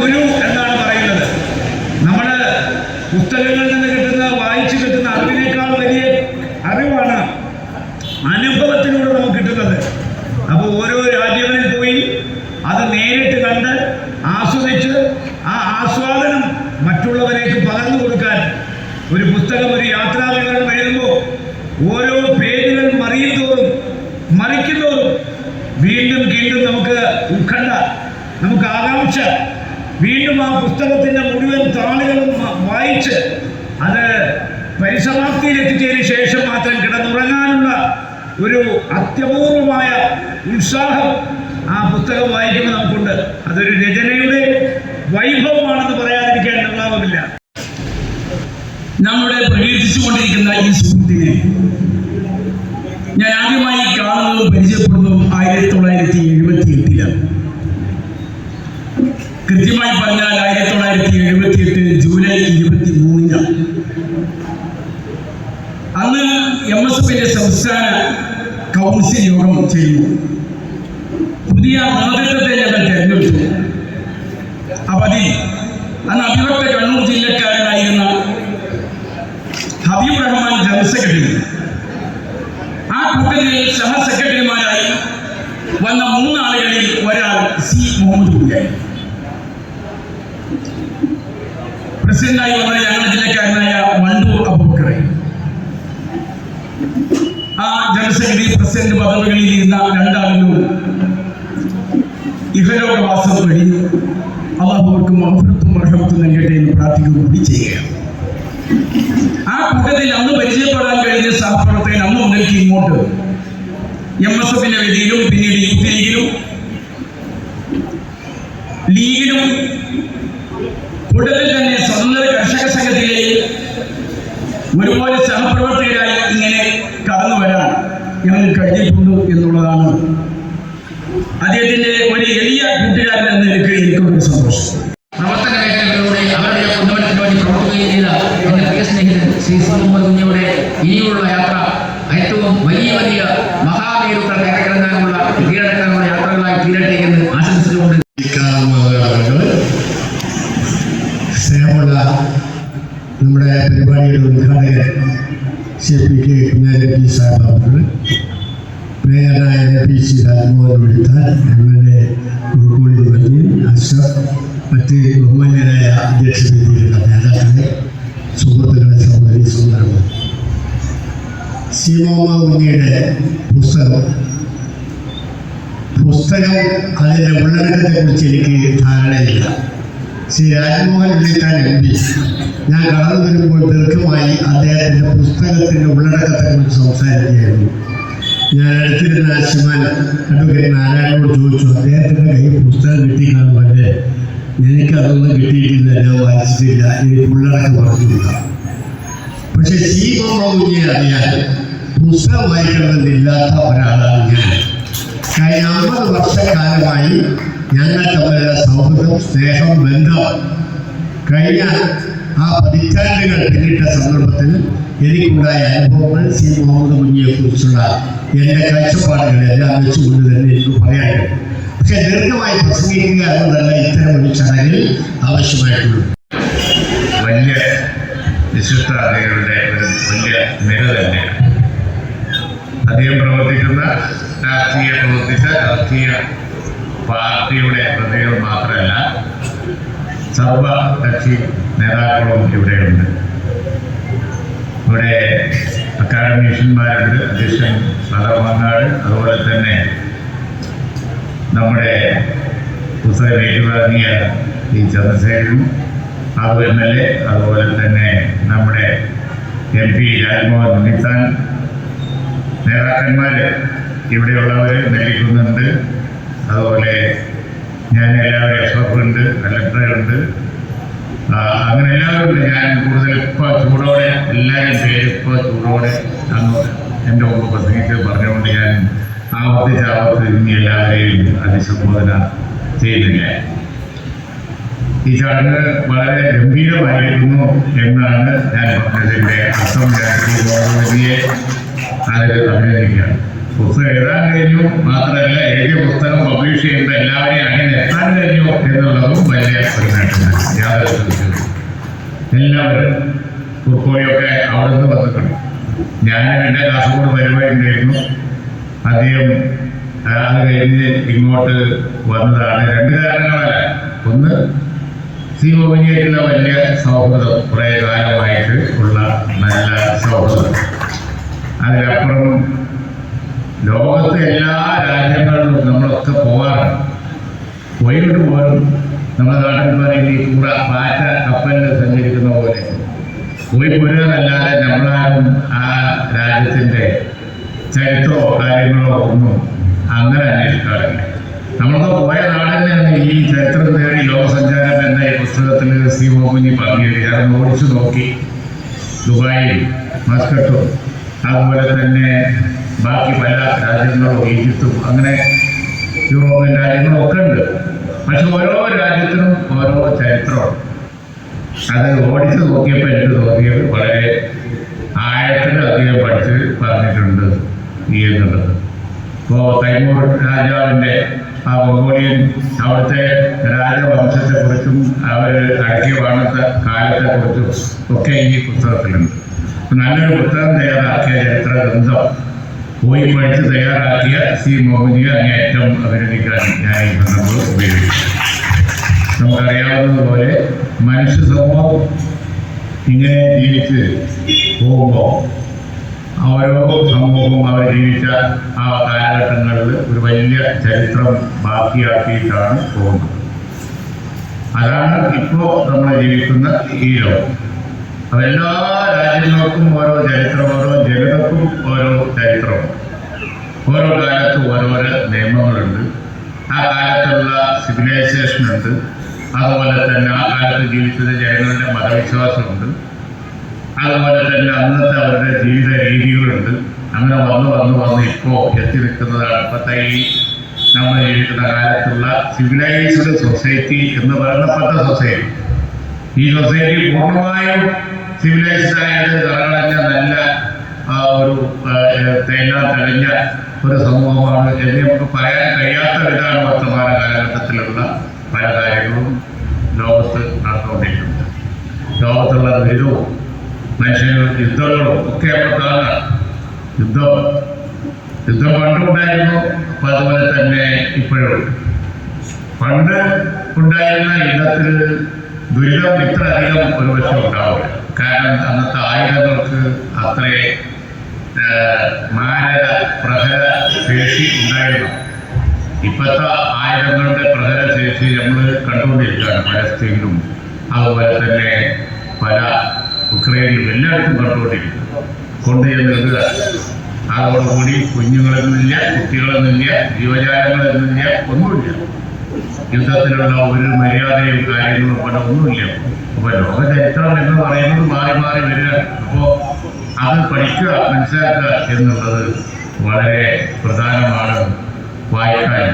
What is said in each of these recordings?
ഗുരു എന്നാണ് പറയുന്നത്. നമ്മൾ പുസ്തകങ്ങളിൽ നിന്ന് കിട്ടുന്ന വായിച്ചു കിട്ടുന്ന അറിവിനേക്കാൾ വലിയ അറിവാണ് അനുഭവത്തിലൂടെ നമുക്ക് കിട്ടുന്നത്. അപ്പോൾ ഓരോ രാജ്യങ്ങളിൽ പോയി അത് നേരിട്ട് കണ്ട് ആസ്വദിച്ച് ആ ആസ്വാദനം മറ്റുള്ളവരേക്ക് പകർന്നു കൊടുക്കാൻ ഒരു പുസ്തകം ഒരു യാത്രാവിവരണം എഴുതുമ്പോൾ ഓരോ പേജുകൾ മറിയുന്തോറും മറിക്കുന്തോറും വീണ്ടും വീണ്ടും നമുക്ക് ഉത്കണ്ഠ നമുക്ക് വീണ്ടും ആ പുസ്തകത്തിന്റെ മുഴുവൻ താളുകളും വായിച്ച് അത് പരിസമാപ്തിയിൽ എത്തിച്ചതിന് ശേഷം മാത്രം കിടന്നുറങ്ങാനുള്ള ഒരു അത്യപൂർവമായ ഉത്സാഹം ആ പുസ്തകം വായിക്കുമ്പോൾ നമുക്കുണ്ട്. അതൊരു രചനയുടെ വൈഭവമാണെന്ന് പറയാതിരിക്കാൻ നിർവാഹമില്ല. നമ്മുടെ പ്രകീർത്തിച്ചുകൊണ്ടിരിക്കുന്ന ഈ സുഹൃത്തിനെ ഞാൻ ആദ്യമായി കാണുന്നതും പരിചയപ്പെടുന്നതും ആയിരത്തി തൊള്ളായിരത്തി എഴുപത്തി കൃത്യമായി പറഞ്ഞാൽ ആയിരത്തി തൊള്ളായിരത്തി എഴുപത്തി എട്ട് ജൂലൈ ഇരുപത്തി മൂന്നിനാണ് അന്ന് എം എസ് എഫിന്റെ സംസ്ഥാന കൗൺസിൽ യോഗം ചെയ്യുന്നു പുതിയ നേതൃത്വത്തെ ഞങ്ങൾ തെരഞ്ഞെടുത്തു. അപ്പൊ അതിൽ അന്ന് അഭിവക്ത കണ്ണൂർ ജില്ലക്കാരനായിരുന്ന ഹബീബ് റഹ്മാൻ ജനറൽ സെക്രട്ടറി. ആ കൂട്ടത്തിൽ സഹ സെക്രട്ടറിമാരായി വന്ന മൂന്നാളുകളിൽ ഒരാൾ സി. മുഹമ്മദ് കുട്ടിയായി പ്രസിഡന്റായി വന്ന ഞങ്ങളുടെ ജില്ലക്കാരനായ മണ്ടൂർ അബൂബക്കറെ. ആ ജനറൽ പ്രസിഡന്റ് പദവികളിൽ ഇരുന്ന രണ്ടാളുകളും ഇഹലോകവാസം വഴി അള്ളാഹുവർക്കും മഹഫറത്തും അർഹത്വം നൽകട്ടെ എന്ന് പ്രാർത്ഥിക്കുക കൂടി ചെയ്യുക. ആ കൂട്ടത്തിൽ അന്ന് പരിചയപ്പെടാൻ കഴിഞ്ഞ സഹപ്രവർത്തകൻ അന്ന് മുതൽക്ക് ഇങ്ങോട്ട്. എം എസ് എഫിന്റെ വേദിയിലും പിന്നീട് യൂത്ത് ലീഗിലും ലീഗിലും കൂട്ടത്തിൽ തന്നെ സ്വതന്ത്ര കർഷക സംഘത്തിലെ ഒരുപോലെ സഹപ്രവർത്തകരായി ഇങ്ങനെ കടന്നു വരാൻ ഞങ്ങൾ കഴിഞ്ഞിട്ടുണ്ട് എന്നുള്ളതാണ്. അദ്ദേഹത്തിന്റെ ഒരു എളിയ കൂട്ടുകാരൻ എന്ന എനിക്ക് എനിക്കൊരു സന്തോഷം. പ്രവർത്തന മേഖലകളിലൂടെ അവരുടെ ഉന്നമനത്തിന് വേണ്ടി പ്രവർത്തിക്കുകയും ചെയ്ത എന്റെ പ്രിയ സ്നേഹിതൻ ശ്രീ സി മുഹമ്മദ് കുഞ്ഞിയുടെ ഇനിയുള്ള യാത്ര ഏറ്റവും വലിയ വലിയ മഹാമേരുക്കൾ കയറിക്കിടങ്ങാനുള്ള കീഴടക്കാനുള്ള യാത്രകളായി തീരട്ടെ എന്ന് ആശംസിച്ചുകൊണ്ട് സ്നേഹമുള്ള നമ്മുടെ പരിപാടിയുടെ ഉദ്ഘാടകൻ C P K Kunhali Sahib അവർ മേയറായ എം പി സി രാജ്മോഹൻ വിളിത്താൻ എം എൽ എ കുറുക്കോളി മഞ്ഞിൻ അഷ്റഫ് മറ്റ് ബഹുമാന്യരായ അധ്യക്ഷ വേദിയിലുള്ള നേതാക്കളെ സുഹൃത്തുക്കളെ സഹോദരി സുന്ദരങ്ങൾ സീമോമ പുസ്തകം. പുസ്തകം അതിന്റെ ഉള്ളടക്കത്തെ കുറിച്ച് എനിക്ക് ധാരണയില്ല. ശ്രീ രാജ്മോഹൻ ഉണ്ണിത്താൻ എം പി ഞാൻ കടന്നു വരുമ്പോൾ ദീർഘമായി അദ്ദേഹത്തിന്റെ പുസ്തകത്തിന്റെ ഉള്ളടക്കത്തെ കുറിച്ച് സംസാരിക്കുകയായിരുന്നു. ഞാൻ അടുത്തിരുന്ന ശിവൻ അഡ്വക്കേറ്റ് നാരായണനോട് ചോദിച്ചു അദ്ദേഹത്തിന്റെ കയ്യിൽ പുസ്തകം കിട്ടിക്കാണുമല്ലേ എനിക്കതൊന്നും കിട്ടിയിട്ടില്ല ഞാൻ വായിച്ചിട്ടില്ല എനിക്ക് ഉള്ളടക്കം പറഞ്ഞില്ല പക്ഷെ ശീമ മുഹമ്മദിനെ അറിയാൻ പുസ്തകം വായിക്കണമെന്നില്ലാത്ത ഒരാളാണ് ഞാൻ. കഴിഞ്ഞ അമ്പത് വർഷക്കാലമായി ഞങ്ങൾ തമ്മിലുള്ള സൗഹൃദം സ്നേഹം ബന്ധം കഴിഞ്ഞ ആ പതിറ്റാണ്ടുകൾ പിന്നിട്ട സന്ദർഭത്തിൽ എനിക്കുണ്ടായ അനുഭവങ്ങൾ സി മുഹമ്മദ് മുനിയെ കുറിച്ചുള്ള എന്റെ കാഴ്ചപ്പാടുകളെല്ലാം വെച്ചുകൊണ്ട് തന്നെ എനിക്ക് പറയാൻ കഴിയും പക്ഷെ ദീർഘമായി പ്രസംഗിക്കുക എന്നതല്ല ഇത്തരം ഒരു ചടങ്ങിൽ ആവശ്യമായിട്ടുള്ളൂ വലിയ വിശുദ്ധ ഒരു വലിയ നിര തന്നെയാണ് അദ്ദേഹം പ്രവർത്തിക്കുന്ന രാഷ്ട്രീയ പ്രവർത്തിച്ച രാഷ്ട്രീയ പാർട്ടിയുടെ പ്രതികൾ മാത്രമല്ല സർവ കക്ഷി നേതാക്കളും ഇവിടെയുണ്ട് ഇവിടെ അക്കാഡമീഷ്യന്മാരുണ്ട് അധ്യക്ഷൻ സദർമങ്ങാട് അതുപോലെ തന്നെ നമ്മുടെ പുസ്തകം ഏറ്റുവാങ്ങിയ ഈ ചന്ദ്രശേഖരനും അത് എം എൽ എ അതുപോലെ തന്നെ നമ്മുടെ എം പി രാജ്മോഹൻ ഉണ്ണിത്താൻ നേതാക്കന്മാർ ഇവിടെയുള്ളവർ നെല്ലിക്കുന്നുണ്ട് അതുപോലെ ഞാൻ എല്ലാവരും ഉണ്ട് കലക്ടറുണ്ട് അങ്ങനെ എല്ലാവരും ഞാൻ കൂടുതൽ ഇപ്പോൾ ചൂടോടെ എല്ലാവരും പേര് ഇപ്പോൾ ചൂടോടെ അന്ന് എന്റെ മുമ്പ് പ്രസംഗിച്ച് പറഞ്ഞുകൊണ്ട് ഞാൻ ആവർത്തിച്ച് ആവർത്തിച്ച് ഇനി എല്ലാവരെയും അഭിസംബോധന ചെയ്യുന്നില്ല. ഈ ചടങ്ങ് വളരെ ഗംഭീരമായിരുന്നു എന്നാണ് ഞാൻ പറഞ്ഞതിന്റെ അർത്ഥം ഈ ഗോതമ്പതിയെ അതിൽ അഭിനന്ദിക്കുകയാണ്. പുസ്തകം എഴുതാൻ കഴിഞ്ഞു. മാത്രമല്ല എഴുതിയ പുസ്തകം പബ്ലിഷ് ചെയ്യേണ്ട എല്ലാ വലിയ ഒരു നേട്ടമാണ്. യാതൊരു എല്ലാവരും കുറുക്കോളിയൊക്കെ അവിടെ നിന്ന് വന്നിട്ടുണ്ട്. ഞാൻ എന്റെ കാസർഗോഡ് പരിപാടി ഉണ്ടായിരുന്നു. അദ്ദേഹം അത് കഴിഞ്ഞ് ഇങ്ങോട്ട് വന്നതാണ്. രണ്ട് കാരണങ്ങളല്ല. ഒന്ന് സി ഒബനിയായിട്ടുള്ള വലിയ സൗഹൃദം കുറേ കാലമായിട്ട് ഉള്ള നല്ല സൗഹൃദം. അതിലപ്പുറം ലോകത്തെ എല്ലാ രാജ്യങ്ങളിലും നമ്മളൊക്കെ പോകാറുണ്ട് പോയിട്ട് പോലും നമ്മുടെ നാട്ടിൽ പറയുന്ന ഈ കൂട പാറ്റ കപ്പലിൽ സഞ്ചരിക്കുന്ന പോലെ. പോയി പോരുകയെന്നല്ലാതെ നമ്മളാരും ആ രാജ്യത്തിന്റെ ചരിത്രമോ കാര്യങ്ങളോ ഒന്നും അങ്ങനെ അന്വേഷിക്കാറില്ല. നമ്മളൊക്കെ പോയ നാട് തന്നെ ഈ ചരിത്രം തേടി ലോകസഞ്ചാരം എന്ന ഈ പുസ്തകത്തിൽ സി കുഞ്ഞി പങ്കിടി ഞാൻ ഓടിച്ചു നോക്കി. ദുബായിൽ മസ്കട്ടും അതുപോലെ തന്നെ ബാക്കി പല രാജ്യങ്ങളും ഈജിപ്തും അങ്ങനെ യൂറോപ്യൻ രാജ്യങ്ങളും ഒക്കെ ഉണ്ട്. പക്ഷെ ഓരോ രാജ്യത്തിനും ഓരോ ചരിത്രമാണ്. അത് ഓടിച്ചു നോക്കിയപ്പോൾ എനിക്ക് തോന്നിയത് വളരെ ആഴത്തിൽ അധികം പഠിച്ച് പറഞ്ഞിട്ടുണ്ട് ഈ എന്നുള്ളത്. ഇപ്പോൾ തൈമൂർ രാജാവിന്റെ ആ മംഗോളിയൻ അവിടുത്തെ രാജവംശത്തെക്കുറിച്ചും അവർ അടക്കിയ വാണത്തെ കാലത്തെക്കുറിച്ചും ഒക്കെ ഈ പുസ്തകത്തിലുണ്ട്. നല്ലൊരു പുസ്തകം തയ്യാറാക്കിയ ചരിത്ര ഗ്രന്ഥം പോയി പഠിച്ച് തയ്യാറാക്കിയ സി മോഹനിയെ അങ്ങേറ്റം അഭിനന്ദിക്കാൻ ഞാൻ ഈ സന്ദർഭം ഉപയോഗിക്കും നമുക്കറിയാവുന്നതുപോലെ മനുഷ്യ സമൂഹം ഇങ്ങനെ ജീവിച്ച് പോകുമ്പോൾ ഓരോ സമൂഹവും അവർ ജീവിച്ച ആ കാലഘട്ടങ്ങളിൽ ഒരു വലിയ ചരിത്രം ബാക്കിയാക്കിയിട്ടാണ് പോകുന്നത്. അതാണ് ഇപ്പോൾ നമ്മൾ ജീവിക്കുന്ന ഈ ലോകം. അപ്പൊ എല്ലാ രാജ്യങ്ങൾക്കും ഓരോ ചരിത്രം ഓരോ ജനതക്കും ഓരോ ചരിത്രം. ഓരോ കാലത്തും ഓരോരോ നിയമങ്ങളുണ്ട്. ആ കാലത്തുള്ള സിവിലൈസേഷൻ ഉണ്ട്. അതുപോലെ തന്നെ ആ കാലത്ത് ജീവിച്ചത് ജനങ്ങളുടെ മതവിശ്വാസമുണ്ട്. അതുപോലെ തന്നെ അന്നത്തെ അവരുടെ ജീവിത രീതികളുണ്ട് അങ്ങനെ വന്ന് വന്ന് വന്ന് ഇപ്പോൾ എത്തി നിൽക്കുന്നതാണ്. ഇപ്പോഴത്തെ ഈ നമ്മൾ ജീവിക്കുന്ന കാലത്തുള്ള സിവിലൈസ്ഡ് സൊസൈറ്റി എന്ന് പറയുന്ന പത്ത സൊസൈറ്റി ഈ സൊസൈറ്റി പൂർണമായും സിവിലൈസ്ഡ് ആയിട്ട് കറകളഞ്ഞ നല്ല ഒരു തേങ്ങ തെളിഞ്ഞ ഒരു സമൂഹമാണ്. എന്ന് നമുക്ക് പറയാൻ കഴിയാത്ത വിധമാണ് വർത്തമാന കാലഘട്ടത്തിലുള്ള പല കാര്യങ്ങളും ലോകത്ത് നടന്നുകൊണ്ടിരിക്കുന്നത്. ലോകത്തുള്ള ദുരിതവും മനുഷ്യന് യുദ്ധങ്ങളും ഒക്കെ കാണാം യുദ്ധം. യുദ്ധം പണ്ടുണ്ടായിരുന്നു അപ്പം അതുപോലെ തന്നെ ഇപ്പോഴും. പണ്ട് ഉണ്ടായിരുന്ന യുദ്ധത്തിൽ ദുരിതം ഇത്ര അധികം ഒരു വശം ഉണ്ടാവില്ല. കാരണം അന്നത്തെ ആയുധങ്ങൾക്ക് അത്രേ മാരക പ്രഹര ശേഷി ഉണ്ടായിരുന്നു. ഇപ്പോഴത്തെ ആയുധങ്ങളുടെ പ്രഹര ശേഷി നമ്മൾ കണ്ടുകൊണ്ടിരിക്കുകയാണ് പലസ്തീനിലും അതുപോലെ തന്നെ പല ഉക്രൈനിലും എല്ലായിടത്തും കണ്ടുകൊണ്ടിരിക്കുന്നു. കൊണ്ടുചെന്നിടുക. അതോടുകൂടി കുഞ്ഞുങ്ങളെന്നില്ല കുട്ടികളെന്നില്ല ജീവജാലങ്ങളെന്നില്ല ഒന്നുമില്ല. യുദ്ധത്തിലുള്ള ഒരു മര്യാദയും കാര്യങ്ങളും ഇവിടെ ഒന്നുമില്ല. അപ്പൊ ലോക ചരിത്രം എന്ന് പറയുന്നത് മാറി മാറി വരിക. അപ്പോ അത് പഠിക്കുക മനസ്സിലാക്കുക എന്നുള്ളത് വളരെ പ്രധാനമാണ്. വായിക്കാൻ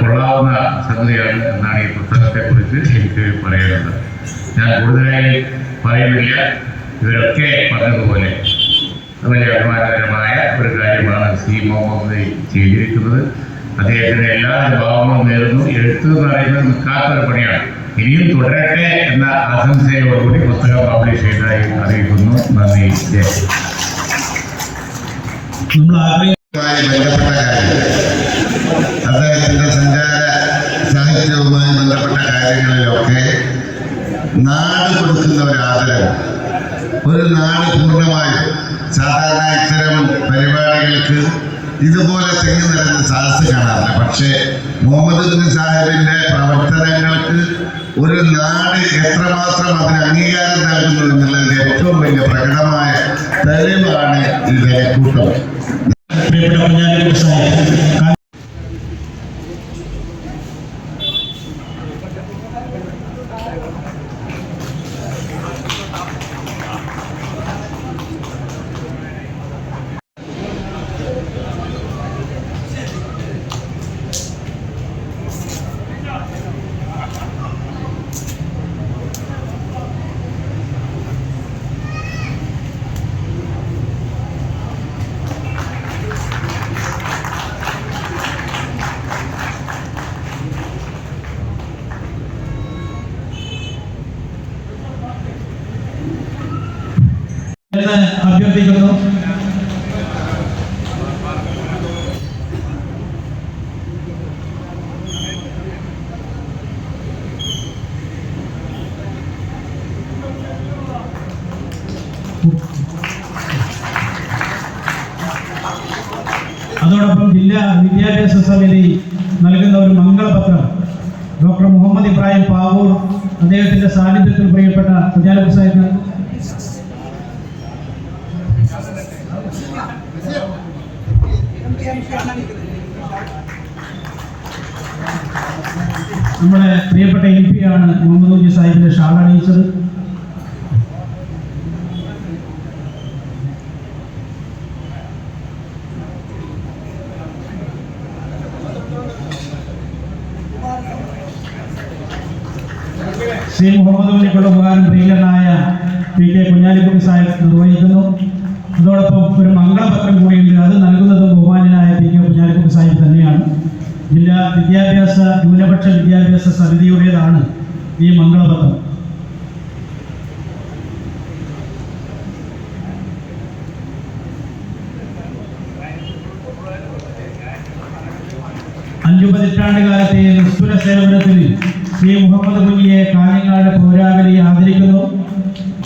കൊള്ളാവുന്ന സംഗതിയാണ് എന്നാണ് ഈ പുസ്തകത്തെക്കുറിച്ച് എനിക്ക് പറയാനുള്ളത്. ഞാൻ കൂടുതലായി പറയുന്നില്ല. ഇവരൊക്കെ പറഞ്ഞതുപോലെ വലിയ അഭിമാനകരമായ ഒരു കാര്യമാണ് സി. മുഹമ്മദ് ചെയ്തിരിക്കുന്നത്. അദ്ദേഹത്തിന് എല്ലാ ഭാവങ്ങളും നേരുന്നു. എഴുത്ത് എന്ന് പറയുന്നത് നിൽക്കാത്തൊരു പണിയാണ്. ഇനിയും തുടരട്ടെ എന്ന ആശംസയോടുകൂടി പുസ്തകം പബ്ലിഷ് ചെയ്തതായി അറിയിക്കുന്നു. നന്ദി. നമ്മൾ ആഗ്രഹിക്കുന്ന മായി ബന്ധപ്പെട്ട കാര്യം അദ്ദേഹത്തിന്റെ സഞ്ചാര സാഹിത്യവുമായി ബന്ധപ്പെട്ട കാര്യങ്ങളിലൊക്കെ നാട് കൊടുക്കുന്ന ഒരു ആദരവ്. ഒരു നാട് പൂർണമായും സാധാരണ ഇത്തരം പരിപാടികൾക്ക് ഇതുപോലെ തെങ്ങി നിറഞ്ഞ സദസ് കാണാറില്ല. പക്ഷേ മുഹമ്മദ് ബിൻ സാഹിബിന്റെ പ്രവർത്തനങ്ങൾക്ക് ഒരു നാട് എത്രമാത്രം അതിന് അംഗീകാരം നൽകുന്നു എന്നുള്ളതിന്റെ ഏറ്റവും വലിയ പ്രകടമായ തെളിവാണ് ഈ വിലക്കൂട്ടം ജില്ലാ വിദ്യാഭ്യാസ സമിതി നൽകുന്ന ഒരു മംഗളപത്രം. ഡോക്ടർ മുഹമ്മദ് ഇബ്രാഹിം പാവൂർ അദ്ദേഹത്തിന്റെ സാന്നിധ്യത്തിൽ പ്രിയപ്പെട്ട കുഞ്ഞാലി സാഹിബ്. നമ്മുടെ പ്രിയപ്പെട്ട എം ആണ് മുഹമ്മദ് കുഞ്ഞി സാഹിബിന്റെ ഷാൾ അണിയിച്ചത്. ശ്രീ മുഹമ്മദ് കുഞ്ഞിക്കുള്ള ഉപകാരം പ്രിയനായ പി കെ കുഞ്ഞാലിക്കുട്ടി സാഹിബ് നിർവഹിക്കുന്നു. അതോടൊപ്പം ഒരു മംഗളപത്രം കൂടിയുണ്ട്. അത് നൽകുന്നത് ബഹുമാനായ പി കെ കുഞ്ഞാലിക്കുട്ടി സാഹിബ് തന്നെയാണ്. ജില്ലാ വിദ്യാഭ്യാസ ന്യൂനപക്ഷ വിദ്യാഭ്യാസ സമിതിയുടേതാണ് ഈ മംഗളപത്രം. അഞ്ചു പതിറ്റാണ്ട് കാലത്തെ നിസ്തുല സേവനത്തിൽ ശ്രീ മുഹമ്മദ് കുഞ്ഞിയെ കാഞ്ഞങ്ങാട് പൗരാവലി ആദരിക്കുന്നു.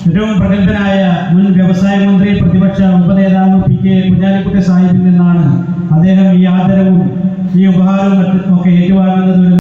ഏറ്റവും പ്രഗത്ഭനായ മുൻ വ്യവസായ മന്ത്രി പ്രതിപക്ഷ ഉപനേതാവ് പി കെ കുഞ്ഞാലിക്കുട്ടി സാഹിബിൽ നിന്നാണ് അദ്ദേഹം ഈ ആദരവും ഈ ഉപഹാരവും ഒക്കെ ഏറ്റുവാങ്ങുന്നത്.